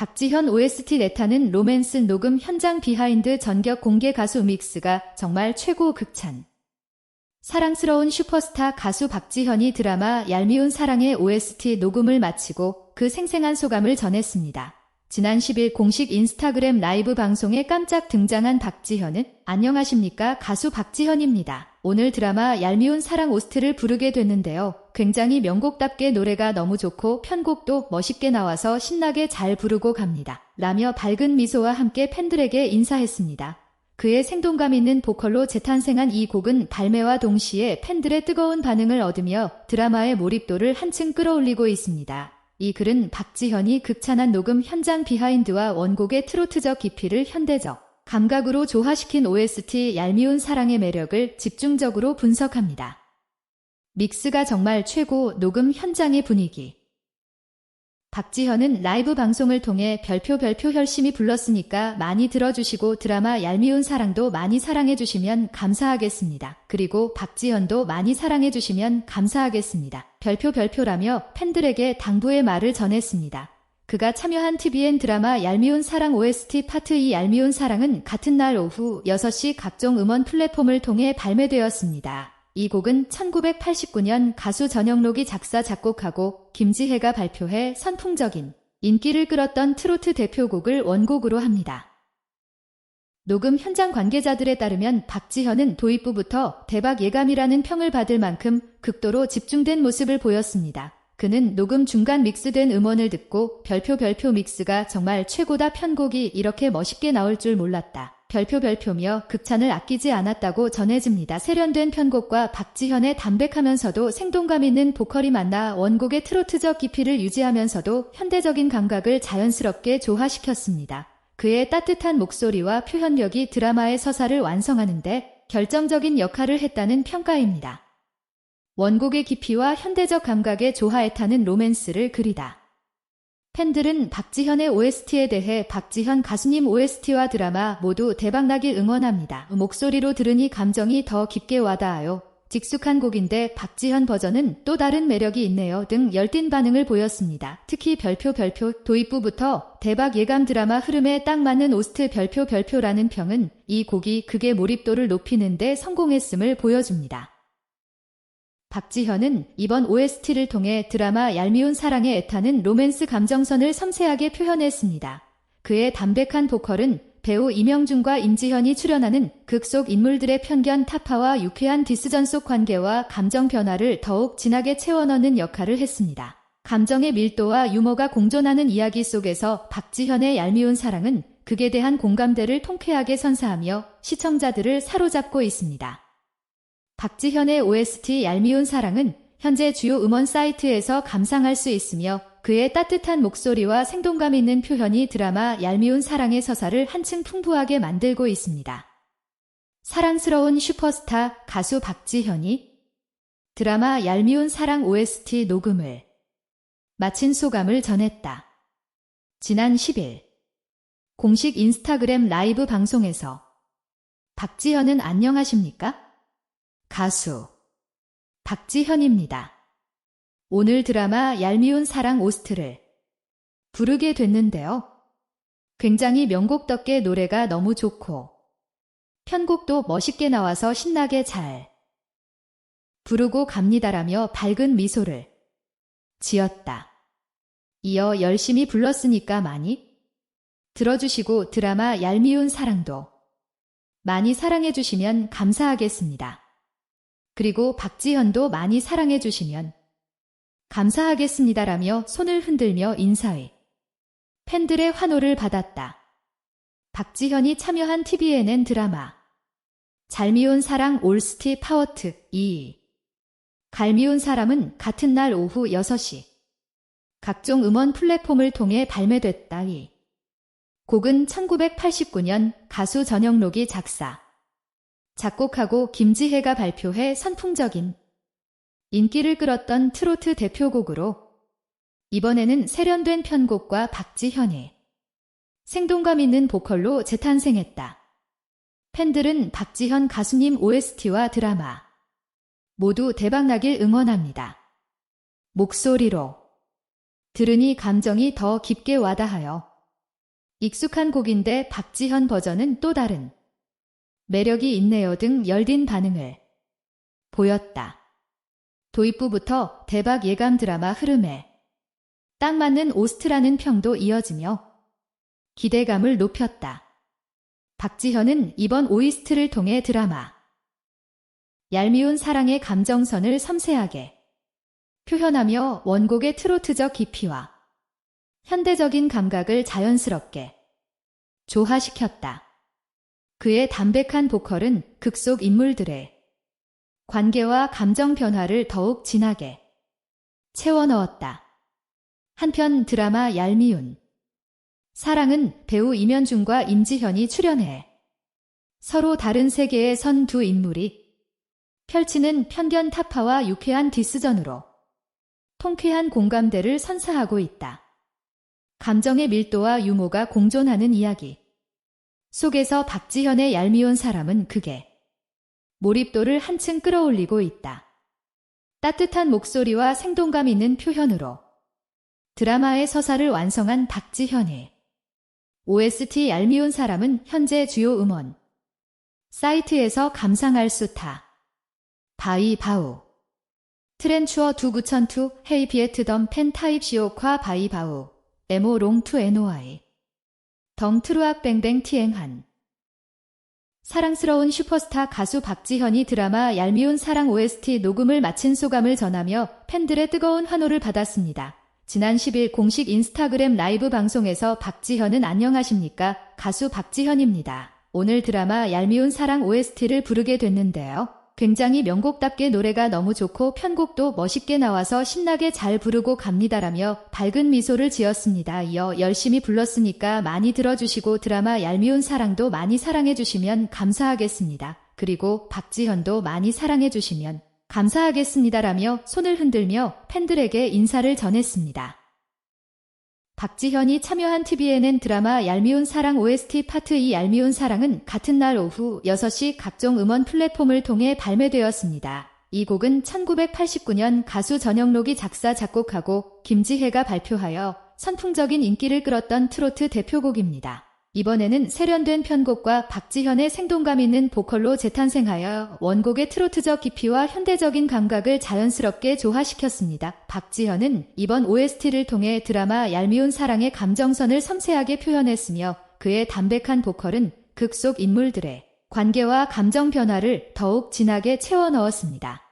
박지현 OST 내타는 로맨스 녹음 현장 비하인드 전격 공개 가수 믹스가 정말 최고 극찬. 사랑스러운 슈퍼스타 가수 박지현이 드라마 얄미운 사랑의 OST 녹음을 마치고 그 생생한 소감을 전했습니다. 지난 10일 공식 인스타그램 라이브 방송에 깜짝 등장한 박지현은 안녕하십니까 가수 박지현입니다. 오늘 드라마 얄미운 사랑 오스트를 부르게 됐는데요. 굉장히 명곡답게 노래가 너무 좋고 편곡도 멋있게 나와서 신나게 잘 부르고 갑니다. 라며 밝은 미소와 함께 팬들에게 인사했습니다. 그의 생동감 있는 보컬로 재탄생한 이 곡은 발매와 동시에 팬들의 뜨거운 반응을 얻으며 드라마의 몰입도를 한층 끌어올리고 있습니다. 이 글은 박지현이 극찬한 녹음 현장 비하인드와 원곡의 트로트적 깊이를 현대적 감각으로 조화시킨 OST 얄미운 사랑의 매력을 집중적으로 분석합니다. 믹스가 정말 최고 녹음 현장의 분위기. 박지현은 라이브 방송을 통해 별표 별표 열심히 불렀으니까 많이 들어주시고 드라마 얄미운 사랑도 많이 사랑해주시면 감사하겠습니다. 그리고 박지현도 많이 사랑해주시면 감사하겠습니다. 별표 별표라며 팬들에게 당부의 말을 전했습니다. 그가 참여한 TVN 드라마 얄미운 사랑 OST 파트 2 얄미운 사랑은 같은 날 오후 6시 각종 음원 플랫폼을 통해 발매되었습니다. 이 곡은 1989년 가수 전영록이 작사 작곡하고 김지혜가 발표해 선풍적인 인기를 끌었던 트로트 대표곡을 원곡으로 합니다. 녹음 현장 관계자들에 따르면 박지현은 도입부부터 대박 예감이라는 평을 받을 만큼 극도로 집중된 모습을 보였습니다. 그는 녹음 중간 믹스된 음원을 듣고 별표 별표 믹스가 정말 최고다 편곡이 이렇게 멋있게 나올 줄 몰랐다. 별표 별표며 극찬을 아끼지 않았다고 전해집니다. 세련된 편곡과 박지현의 담백하면서도 생동감 있는 보컬이 만나 원곡의 트로트적 깊이를 유지하면서도 현대적인 감각을 자연스럽게 조화시켰습니다. 그의 따뜻한 목소리와 표현력이 드라마의 서사를 완성하는데 결정적인 역할을 했다는 평가입니다. 원곡의 깊이와 현대적 감각의 조화에 타는 로맨스를 그리다. 팬들은 박지현의 OST에 대해 박지현 가수님 OST와 드라마 모두 대박나길 응원합니다. 목소리로 들으니 감정이 더 깊게 와닿아요. 직숙한 곡인데 박지현 버전은 또 다른 매력이 있네요 등 열띤 반응을 보였습니다. 특히 별표 별표 도입부부터 대박 예감 드라마 흐름에 딱 맞는 오스트 별표 별표라는 평은 이 곡이 극의 몰입도를 높이는데 성공했음을 보여줍니다. 박지현은 이번 OST를 통해 드라마 얄미운 사랑에 애타는 로맨스 감정선을 섬세하게 표현했습니다. 그의 담백한 보컬은 배우 이명준과 임지현이 출연하는 극 속 인물들의 편견 타파와 유쾌한 디스전 속 관계와 감정 변화를 더욱 진하게 채워넣는 역할을 했습니다. 감정의 밀도와 유머가 공존하는 이야기 속에서 박지현의 얄미운 사랑은 극에 대한 공감대를 통쾌하게 선사하며 시청자들을 사로잡고 있습니다. 박지현의 OST 얄미운 사랑은 현재 주요 음원 사이트에서 감상할 수 있으며 그의 따뜻한 목소리와 생동감 있는 표현이 드라마 얄미운 사랑의 서사를 한층 풍부하게 만들고 있습니다. 사랑스러운 슈퍼스타 가수 박지현이 드라마 얄미운 사랑 OST 녹음을 마친 소감을 전했다. 지난 10일 공식 인스타그램 라이브 방송에서 박지현은 안녕하십니까? 가수 박지현입니다. 오늘 드라마 얄미운 사랑 오스트를 부르게 됐는데요. 굉장히 명곡답게 노래가 너무 좋고 편곡도 멋있게 나와서 신나게 잘 부르고 갑니다라며 밝은 미소를 지었다. 이어 열심히 불렀으니까 많이 들어주시고 드라마 얄미운 사랑도 많이 사랑해주시면 감사하겠습니다. 그리고 박지현도 많이 사랑해 주시면 감사하겠습니다라며 손을 흔들며 인사해 팬들의 환호를 받았다. 박지현이 참여한 TVNN 드라마 잘미운 사랑 올스티 파워트 2 갈미운 사람은 같은 날 오후 6시 각종 음원 플랫폼을 통해 발매됐다. 이 곡은 1989년 가수 전영록이 작사 작곡하고 김지혜가 발표해 선풍적인 인기를 끌었던 트로트 대표곡으로 이번에는 세련된 편곡과 박지현의 생동감 있는 보컬로 재탄생했다. 팬들은 박지현 가수님 OST와 드라마 모두 대박나길 응원합니다. 목소리로 들으니 감정이 더 깊게 와닿아요. 익숙한 곡인데 박지현 버전은 또 다른 매력이 있네요 등 열띤 반응을 보였다. 도입부부터 대박 예감 드라마 흐름에 딱 맞는 오스트라는 평도 이어지며 기대감을 높였다. 박지현은 이번 OST를 통해 드라마 얄미운 사랑의 감정선을 섬세하게 표현하며 원곡의 트로트적 깊이와 현대적인 감각을 자연스럽게 조화시켰다. 그의 담백한 보컬은 극속 인물들의 관계와 감정 변화를 더욱 진하게 채워 넣었다. 한편 드라마 얄미운 사랑은 배우 임현중과 임지현이 출연해 서로 다른 세계에 선두 인물이 펼치는 편견 타파와 유쾌한 디스전으로 통쾌한 공감대를 선사하고 있다. 감정의 밀도와 유머가 공존하는 이야기 속에서 박지현의 얄미운 사람은 극에 몰입도를 한층 끌어올리고 있다. 따뜻한 목소리와 생동감 있는 표현으로 드라마의 서사를 완성한 박지현의 OST 얄미운 사람은 현재 주요 음원 사이트에서 감상할 수타 바이 바우 트렌추어 29002 헤이비에트덤 펜 타입 시오과 바이 바우 에모 롱투 NOI 덩 트루악 뱅뱅 티행한 사랑스러운 슈퍼스타 가수 박지현이 드라마 얄미운 사랑 OST 녹음을 마친 소감을 전하며 팬들의 뜨거운 환호를 받았습니다. 지난 10일 공식 인스타그램 라이브 방송에서 박지현은 안녕하십니까? 가수 박지현입니다. 오늘 드라마 얄미운 사랑 OST를 부르게 됐는데요. 굉장히 명곡답게 노래가 너무 좋고 편곡도 멋있게 나와서 신나게 잘 부르고 갑니다라며 밝은 미소를 지었습니다. 이어 열심히 불렀으니까 많이 들어주시고 드라마 얄미운 사랑도 많이 사랑해주시면 감사하겠습니다. 그리고 박지현도 많이 사랑해주시면 감사하겠습니다라며 손을 흔들며 팬들에게 인사를 전했습니다. 박지현이 참여한 TVNN 드라마 얄미운 사랑 OST 파트 2 얄미운 사랑은 같은 날 오후 6시 각종 음원 플랫폼을 통해 발매되었습니다. 이 곡은 1989년 가수 전영록이 작사 작곡하고 김지혜가 발표하여 선풍적인 인기를 끌었던 트로트 대표곡입니다. 이번에는 세련된 편곡과 박지현의 생동감 있는 보컬로 재탄생하여 원곡의 트로트적 깊이와 현대적인 감각을 자연스럽게 조화시켰습니다. 박지현은 이번 OST를 통해 드라마 얄미운 사랑의 감정선을 섬세하게 표현했으며 그의 담백한 보컬은 극 속 인물들의 관계와 감정 변화를 더욱 진하게 채워 넣었습니다.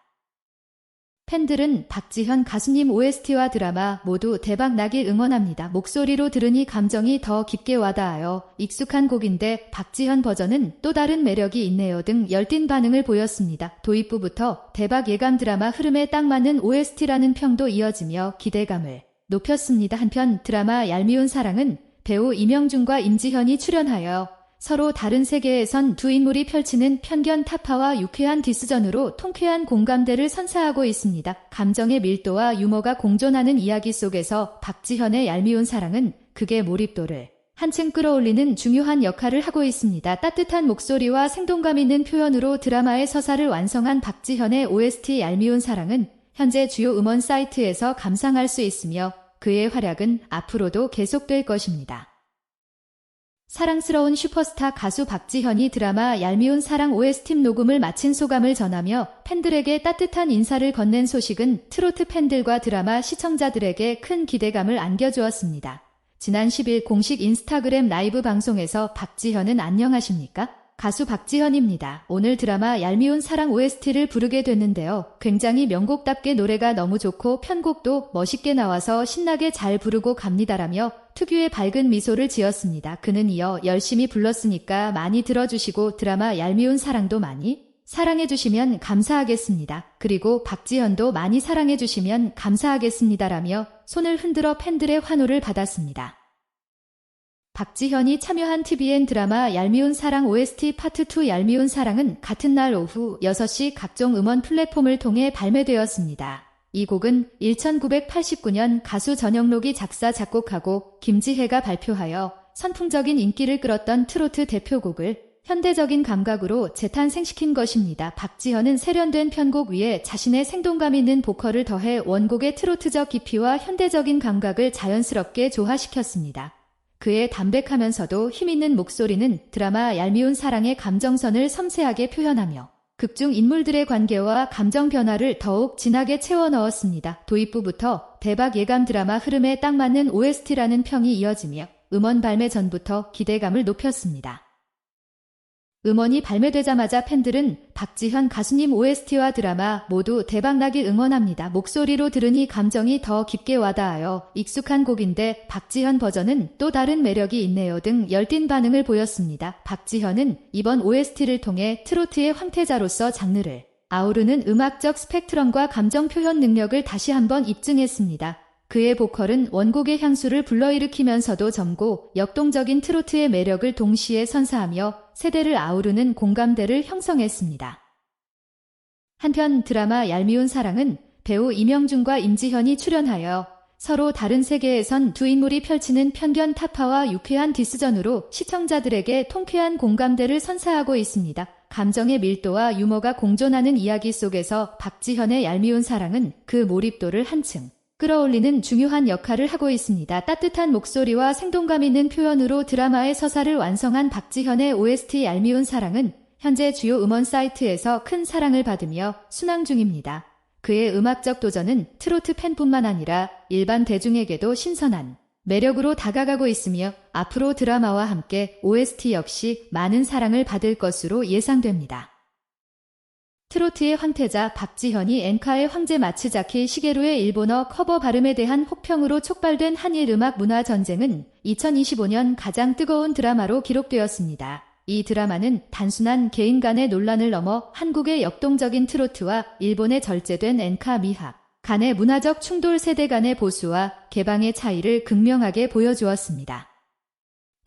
팬들은 박지현 가수님 OST와 드라마 모두 대박 나길 응원합니다. 목소리로 들으니 감정이 더 깊게 와닿아요. 익숙한 곡인데 박지현 버전은 또 다른 매력이 있네요 등 열띤 반응을 보였습니다. 도입부부터 대박 예감 드라마 흐름에 딱 맞는 OST라는 평도 이어지며 기대감을 높였습니다. 한편 드라마 얄미운 사랑은 배우 임영중과 임지현이 출연하여 서로 다른 세계에선 두 인물이 펼치는 편견 타파와 유쾌한 디스전으로 통쾌한 공감대를 선사하고 있습니다. 감정의 밀도와 유머가 공존하는 이야기 속에서 박지현의 얄미운 사랑은 극의 몰입도를 한층 끌어올리는 중요한 역할을 하고 있습니다. 따뜻한 목소리와 생동감 있는 표현으로 드라마의 서사를 완성한 박지현의 OST 얄미운 사랑은 현재 주요 음원 사이트에서 감상할 수 있으며 그의 활약은 앞으로도 계속될 것입니다. 사랑스러운 슈퍼스타 가수 박지현이 드라마 얄미운 사랑 OST 녹음을 마친 소감을 전하며 팬들에게 따뜻한 인사를 건넨 소식은 트로트 팬들과 드라마 시청자들에게 큰 기대감을 안겨주었습니다. 지난 10일 공식 인스타그램 라이브 방송에서 박지현은 안녕하십니까? 가수 박지현입니다. 오늘 드라마 얄미운 사랑 OST를 부르게 됐는데요. 굉장히 명곡답게 노래가 너무 좋고 편곡도 멋있게 나와서 신나게 잘 부르고 갑니다라며 특유의 밝은 미소를 지었습니다. 그는 이어 열심히 불렀으니까 많이 들어주시고 드라마 얄미운 사랑도 많이 사랑해주시면 감사하겠습니다. 그리고 박지현도 많이 사랑해주시면 감사하겠습니다라며 손을 흔들어 팬들의 환호를 받았습니다. 박지현이 참여한 TVN 드라마 얄미운 사랑 OST 파트 2 얄미운 사랑은 같은 날 오후 6시 각종 음원 플랫폼을 통해 발매되었습니다. 이 곡은 1989년 가수 전영록이 작사 작곡하고 김지혜가 발표하여 선풍적인 인기를 끌었던 트로트 대표곡을 현대적인 감각으로 재탄생시킨 것입니다. 박지현은 세련된 편곡 위에 자신의 생동감 있는 보컬을 더해 원곡의 트로트적 깊이와 현대적인 감각을 자연스럽게 조화시켰습니다. 그의 담백하면서도 힘있는 목소리는 드라마 얄미운 사랑의 감정선을 섬세하게 표현하며 극중 인물들의 관계와 감정 변화를 더욱 진하게 채워 넣었습니다. 도입부부터 대박 예감 드라마 흐름에 딱 맞는 OST라는 평이 이어지며 음원 발매 전부터 기대감을 높였습니다. 음원이 발매되자마자 팬들은 박지현 가수님 OST와 드라마 모두 대박나길 응원합니다. 목소리로 들으니 감정이 더 깊게 와닿아요. 익숙한 곡인데 박지현 버전은 또 다른 매력이 있네요 등 열띤 반응을 보였습니다. 박지현은 이번 OST를 통해 트로트의 황태자로서 장르를 아우르는 음악적 스펙트럼과 감정 표현 능력을 다시 한번 입증했습니다. 그의 보컬은 원곡의 향수를 불러일으키면서도 젊고 역동적인 트로트의 매력을 동시에 선사하며 세대를 아우르는 공감대를 형성했습니다. 한편 드라마 얄미운 사랑은 배우 이명준과 임지현이 출연하여 서로 다른 세계에선 두 인물이 펼치는 편견 타파와 유쾌한 디스전으로 시청자들에게 통쾌한 공감대를 선사하고 있습니다. 감정의 밀도와 유머가 공존하는 이야기 속에서 박지현의 얄미운 사랑은 그 몰입도를 한층 끌어올리는 중요한 역할을 하고 있습니다. 따뜻한 목소리와 생동감 있는 표현으로 드라마의 서사를 완성한 박지현의 OST 얄미운 사랑은 현재 주요 음원 사이트에서 큰 사랑을 받으며 순항 중입니다. 그의 음악적 도전은 트로트 팬뿐만 아니라 일반 대중에게도 신선한 매력으로 다가가고 있으며 앞으로 드라마와 함께 OST 역시 많은 사랑을 받을 것으로 예상됩니다. 트로트의 황태자 박지현이 엔카의 황제 마츠자키 시게루의 일본어 커버 발음에 대한 혹평으로 촉발된 한일 음악 문화 전쟁은 2025년 가장 뜨거운 드라마로 기록되었습니다. 이 드라마는 단순한 개인 간의 논란을 넘어 한국의 역동적인 트로트와 일본의 절제된 엔카 미학, 간의 문화적 충돌 세대 간의 보수와 개방의 차이를 극명하게 보여주었습니다.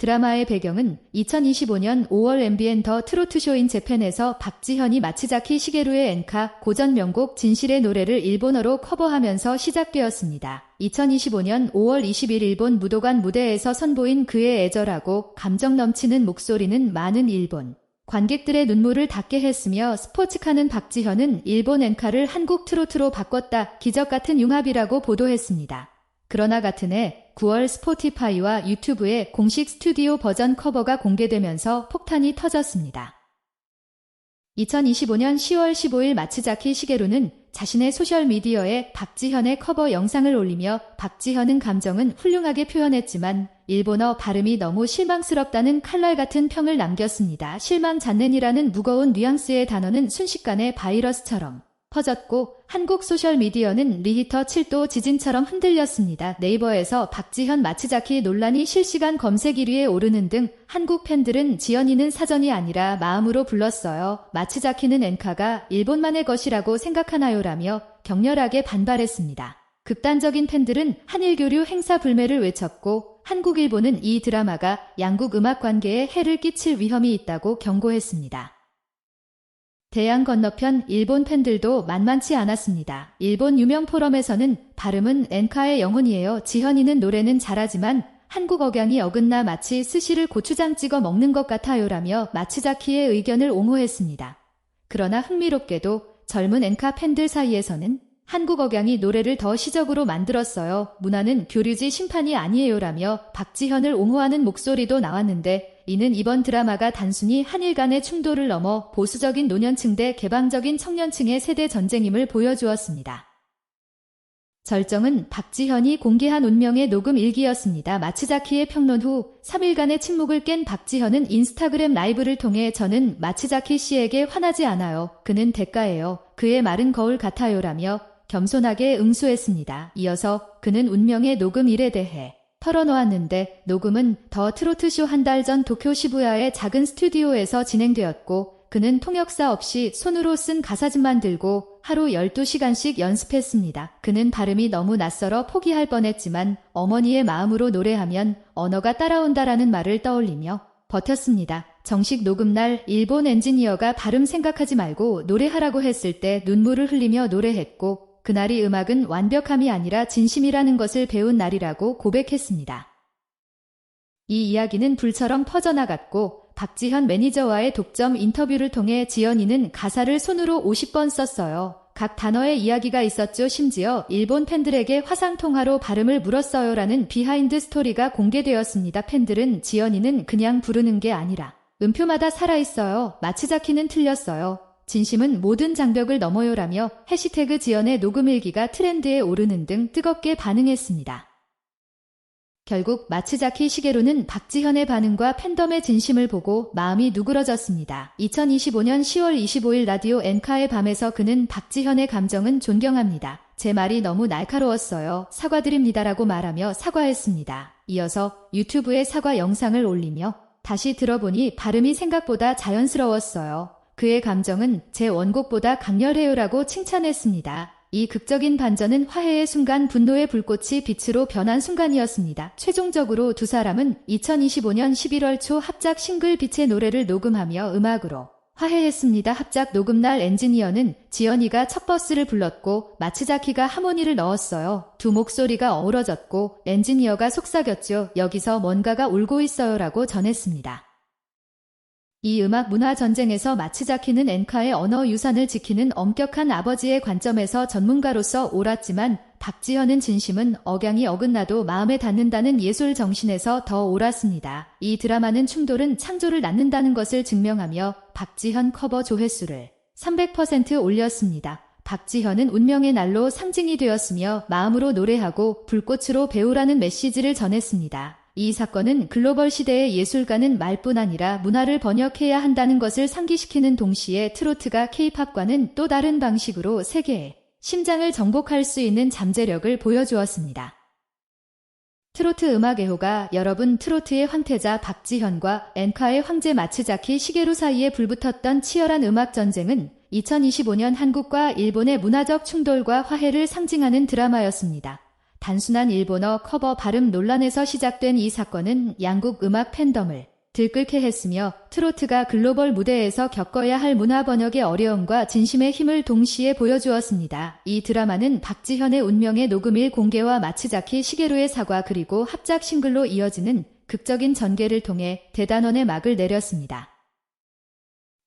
드라마의 배경은 2025년 5월 MBN 더 트로트 쇼인 재팬에서 박지현이 마치자키 시게루의 엔카 고전 명곡 진실의 노래를 일본어로 커버하면서 시작되었습니다. 2025년 5월 20일 일본 무도관 무대에서 선보인 그의 애절하고 감정 넘치는 목소리는 많은 일본 관객들의 눈물을 닿게 했으며 스포츠카는 박지현은 일본 엔카를 한국 트로트로 바꿨다 기적 같은 융합이라고 보도했습니다. 그러나 같은 해 9월 스포티파이와 유튜브의 공식 스튜디오 버전 커버가 공개되면서 폭탄이 터졌습니다. 2025년 10월 15일 마츠자키 시게루는 자신의 소셜미디어에 박지현의 커버 영상을 올리며 박지현은 감정은 훌륭하게 표현했지만 일본어 발음이 너무 실망스럽다는 칼날 같은 평을 남겼습니다. 실망 잔넨이라는 무거운 뉘앙스의 단어는 순식간에 바이러스처럼 퍼졌고 한국 소셜미디어는 리히터 7도 지진처럼 흔들렸습니다. 네이버에서 박지현 마치자키 논란이 실시간 검색 1위에 오르는 등 한국 팬들은 지연이는 사전이 아니라 마음으로 불렀어요. 마치자키는 엔카가 일본만의 것이라고 생각하나요라며 격렬하게 반발했습니다. 극단적인 팬들은 한일 교류 행사 불매를 외쳤고 한국 일본은 이 드라마가 양국 음악 관계에 해를 끼칠 위험이 있다고 경고했습니다. 대양 건너편 일본 팬들도 만만치 않았습니다. 일본 유명 포럼에서는 발음은 엔카의 영혼이에요. 지현이는 노래는 잘하지만 한국 억양이 어긋나 마치 스시를 고추장 찍어 먹는 것 같아요라며 마츠자키의 의견을 옹호했습니다. 그러나 흥미롭게도 젊은 엔카 팬들 사이에서는 한국 억양이 노래를 더 시적으로 만들었어요. 문화는 교류지 심판이 아니에요라며 박지현을 옹호하는 목소리도 나왔는데 이는 이번 드라마가 단순히 한일 간의 충돌을 넘어 보수적인 노년층 대 개방적인 청년층의 세대 전쟁임을 보여주었습니다. 절정은 박지현이 공개한 운명의 녹음 일기였습니다. 마치자키의 평론 후 3일간의 침묵을 깬 박지현은 인스타그램 라이브를 통해 저는 마치자키 씨에게 화나지 않아요. 그는 대가예요. 그의 말은 거울 같아요라며 겸손하게 응수했습니다. 이어서 그는 운명의 녹음 일에 대해 털어놓았는데 녹음은 더 트로트쇼 한 달 전 도쿄 시부야의 작은 스튜디오에서 진행되었고 그는 통역사 없이 손으로 쓴 가사집만 들고 하루 12시간씩 연습했습니다. 그는 발음이 너무 낯설어 포기할 뻔했지만 어머니의 마음으로 노래하면 언어가 따라온다라는 말을 떠올리며 버텼습니다. 정식 녹음날 일본 엔지니어가 발음 생각하지 말고 노래하라고 했을 때 눈물을 흘리며 노래했고 그날이 음악은 완벽함이 아니라 진심이라는 것을 배운 날이라고 고백했습니다. 이 이야기는 불처럼 퍼져나갔고 박지현 매니저와의 독점 인터뷰를 통해 지연이는 가사를 손으로 50번 썼어요. 각 단어의 이야기가 있었죠. 심지어 일본 팬들에게 화상통화로 발음을 물었어요 라는 비하인드 스토리가 공개되었습니다. 팬들은 지연이는 그냥 부르는 게 아니라 음표마다 살아있어요. 마치자키는 틀렸어요. 진심은 모든 장벽을 넘어요라며 해시태그 지연의 녹음 일기가 트렌드에 오르는 등 뜨겁게 반응했습니다. 결국 마츠자키 시게루는 박지현의 반응과 팬덤의 진심을 보고 마음이 누그러졌습니다. 2025년 10월 25일 라디오 엔카의 밤에서 그는 박지현의 감정은 존경합니다. 제 말이 너무 날카로웠어요. 사과드립니다라고 말하며 사과했습니다. 이어서 유튜브에 사과 영상을 올리며 다시 들어보니 발음이 생각보다 자연스러웠어요. 그의 감정은 제 원곡보다 강렬해요라고 칭찬했습니다. 이 극적인 반전은 화해의 순간 분노의 불꽃이 빛으로 변한 순간이었습니다. 최종적으로 두 사람은 2025년 11월 초 합작 싱글 빛의 노래를 녹음하며 음악으로 화해했습니다. 합작 녹음날 엔지니어는 지연이가 첫 버스를 불렀고 마츠자키가 하모니를 넣었어요. 두 목소리가 어우러졌고 엔지니어가 속삭였죠. 여기서 뭔가가 울고 있어요라고 전했습니다. 이 음악 문화 전쟁에서 마츠자키는 엔카의 언어 유산을 지키는 엄격한 아버지의 관점에서 전문가로서 옳았지만 박지현은 진심은 억양이 어긋나도 마음에 닿는다는 예술 정신에서 더 옳았습니다. 이 드라마는 충돌은 창조를 낳는다는 것을 증명하며 박지현 커버 조회수를 300% 올렸습니다. 박지현은 운명의 날로 상징이 되었으며 마음으로 노래하고 불꽃으로 배우라는 메시지를 전했습니다. 이 사건은 글로벌 시대의 예술가는 말뿐 아니라 문화를 번역해야 한다는 것을 상기시키는 동시에 트로트가 케이팝과는 또 다른 방식으로 세계의 심장을 정복할 수 있는 잠재력을 보여주었습니다. 트로트 음악 애호가 여러분 트로트의 황태자 박지현과 엔카의 황제 마츠자키 시게루 사이에 불붙었던 치열한 음악 전쟁은 2025년 한국과 일본의 문화적 충돌과 화해를 상징하는 드라마였습니다. 단순한 일본어 커버 발음 논란에서 시작된 이 사건은 양국 음악 팬덤을 들끓게 했으며 트로트가 글로벌 무대에서 겪어야 할 문화 번역의 어려움과 진심의 힘을 동시에 보여주었습니다. 이 드라마는 박지현의 운명의 녹음일 공개와 마츠자키 시게루의 사과 그리고 합작 싱글로 이어지는 극적인 전개를 통해 대단원의 막을 내렸습니다.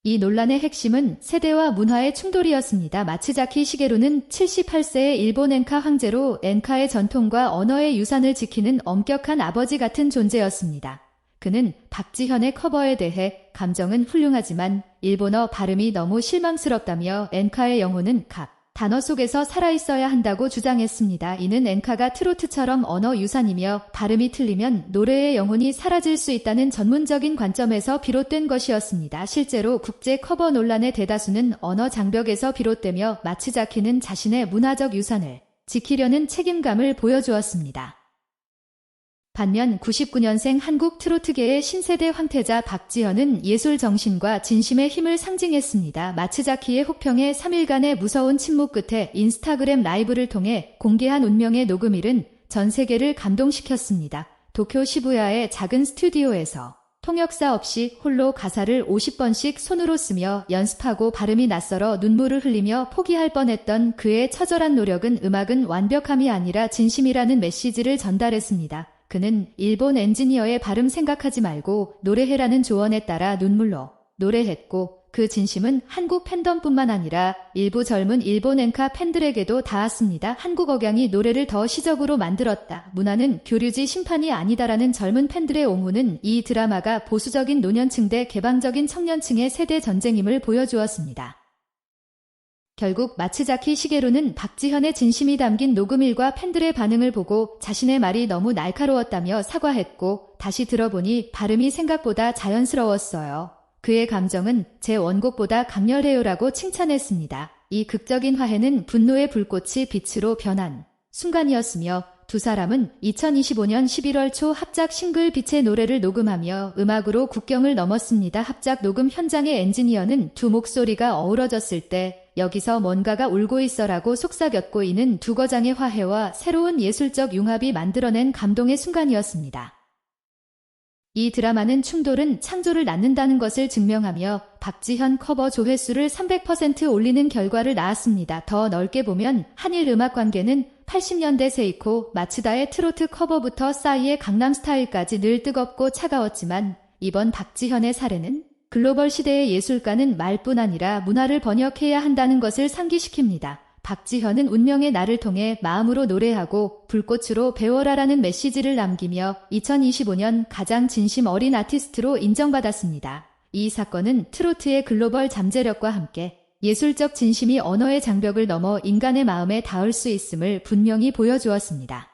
이 논란의 핵심은 세대와 문화의 충돌이었습니다. 마츠자키 시게루는 78세의 일본 엔카 황제로 엔카의 전통과 언어의 유산을 지키는 엄격한 아버지 같은 존재였습니다. 그는 박지현의 커버에 대해 감정은 훌륭하지만 일본어 발음이 너무 실망스럽다며 엔카의 영혼은 각 단어 속에서 살아있어야 한다고 주장했습니다. 이는 엔카가 트로트처럼 언어 유산이며 발음이 틀리면 노래의 영혼이 사라질 수 있다는 전문적인 관점에서 비롯된 것이었습니다. 실제로 국제 커버 논란의 대다수는 언어 장벽에서 비롯되며 마츠자키는 자신의 문화적 유산을 지키려는 책임감을 보여주었습니다. 반면 99년생 한국 트로트계의 신세대 황태자 박지현은 예술 정신과 진심의 힘을 상징했습니다. 마츠자키의 혹평에 3일간의 무서운 침묵 끝에 인스타그램 라이브를 통해 공개한 운명의 녹음일은 전 세계를 감동시켰습니다. 도쿄 시부야의 작은 스튜디오에서 통역사 없이 홀로 가사를 50번씩 손으로 쓰며 연습하고 발음이 낯설어 눈물을 흘리며 포기할 뻔했던 그의 처절한 노력은 음악은 완벽함이 아니라 진심이라는 메시지를 전달했습니다. 그는 일본 엔지니어의 발음 생각하지 말고 노래해라는 조언에 따라 눈물로 노래했고 그 진심은 한국 팬덤뿐만 아니라 일부 젊은 일본 엔카 팬들에게도 닿았습니다. 한국 억양이 노래를 더 시적으로 만들었다. 문화는 교류지 심판이 아니다라는 젊은 팬들의 옹호는 이 드라마가 보수적인 노년층 대 개방적인 청년층의 세대 전쟁임을 보여주었습니다. 결국 마츠자키 시게루는 박지현의 진심이 담긴 녹음일과 팬들의 반응을 보고 자신의 말이 너무 날카로웠다며 사과했고 다시 들어보니 발음이 생각보다 자연스러웠어요. 그의 감정은 제 원곡보다 강렬해요라고 칭찬했습니다. 이 극적인 화해는 분노의 불꽃이 빛으로 변한 순간이었으며 두 사람은 2025년 11월 초 합작 싱글 빛의 노래를 녹음하며 음악으로 국경을 넘었습니다. 합작 녹음 현장의 엔지니어는 두 목소리가 어우러졌을 때 여기서 뭔가가 울고 있어라고 속삭였고 이는 두 거장의 화해와 새로운 예술적 융합이 만들어낸 감동의 순간이었습니다. 이 드라마는 충돌은 창조를 낳는다는 것을 증명하며 박지현 커버 조회수를 300% 올리는 결과를 낳았습니다. 더 넓게 보면 한일 음악 관계는 80년대 세이코 마츠다의 트로트 커버부터 싸이의 강남스타일까지 늘 뜨겁고 차가웠지만 이번 박지현의 사례는 글로벌 시대의 예술가는 말뿐 아니라 문화를 번역해야 한다는 것을 상기시킵니다. 박지현은 운명의 나를 통해 마음으로 노래하고 불꽃으로 배워라라는 메시지를 남기며 2025년 가장 진심 어린 아티스트로 인정받았습니다. 이 사건은 트로트의 글로벌 잠재력과 함께 예술적 진심이 언어의 장벽을 넘어 인간의 마음에 닿을 수 있음을 분명히 보여주었습니다.